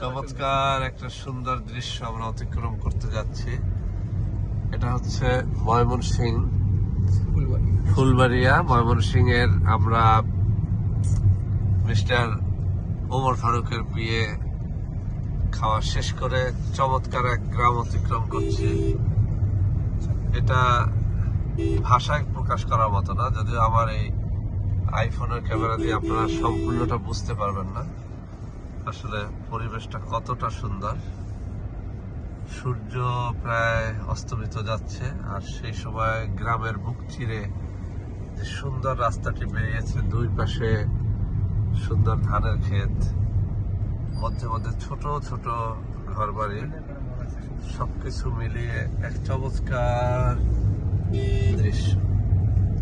চমৎকার একটা সুন্দর দৃশ্য আমরা অতিক্রম করতে যাচ্ছি। এটা হচ্ছে ময়মনসিং। ফুলবাড়িয়া ময়মনসিং এর আমরা মিস্টার ওমর ফারুকের বিয়ে খাওয়া শেষ করে চমৎকার এক গ্রাম অতিক্রম করছি। এটা ভাষায় প্রকাশ করার মতো না যদিও আমার এই আইফোনের ক্যামেরা দিয়ে আপনারা সম্পূর্ণটা বুঝতে পারবেন না। আসলে পরিবেশটা কতটা সুন্দর। সূর্য প্রায় অস্তমিত যাচ্ছে আর সেই সময় গ্রামের বুক চিরে যে সুন্দর রাস্তাটি বেরিয়েছে দুই পাশে সুন্দর ধানের ক্ষেত, মধ্যে মধ্যে ছোট ছোট ঘর বাড়ি সবকিছু মিলিয়ে এক চমৎকার দৃশ্য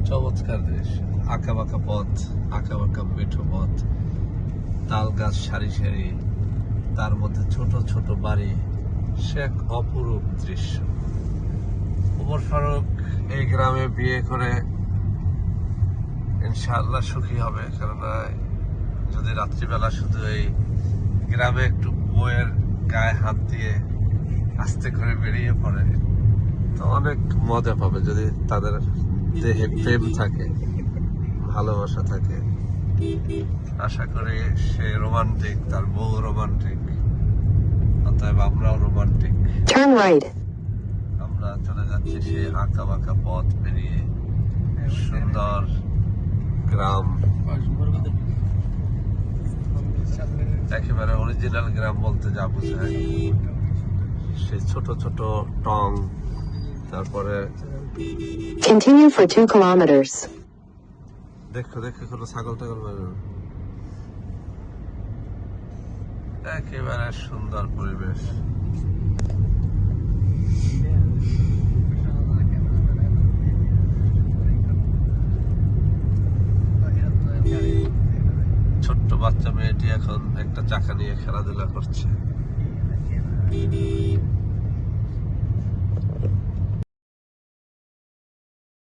চমৎকার দৃশ্য। আঁকা বাঁকা পথ আঁকা বাঁকা মিঠো পথ তাল গাছ সারি সারি, তার মধ্যে ছোট ছোট বাড়ি, সে এক অপরূপ দৃশ্য। উমর ফারুক এই গ্রামে বিয়ে করে ইনশাআল্লাহ সুখী হবে, কেননা যদি রাত্রিবেলা শুধু এই গ্রামে একটু বইয়ের গায়ে হাত দিয়ে আস্তে করে বেরিয়ে পড়ে, তো অনেক মজা পাবে যদি তাদের দেহে প্রেম থাকে, ভালোবাসা থাকে। আশা করি সে রোমান্টিক তার বউ রোমান্টিক অতএব আমরাও রোমান্টিক। আমরা চলে যাচ্ছি সেই আঁকা বাঁকা পথ পেরিয়ে সুন্দর গ্রাম। একেবারে অরিজিনাল গ্রাম বলতে যা বোঝায়। সেই ছোট ছোট টং তারপরে Continue for 2 kilometers. দেখো দেখো কোনো ছাগল টাগল বেরো একেবারে সুন্দর পরিবেশ। ছোট্ট বাচ্চা মেয়েটি এখন একটা চাকা নিয়ে খেলাধুলা করছে।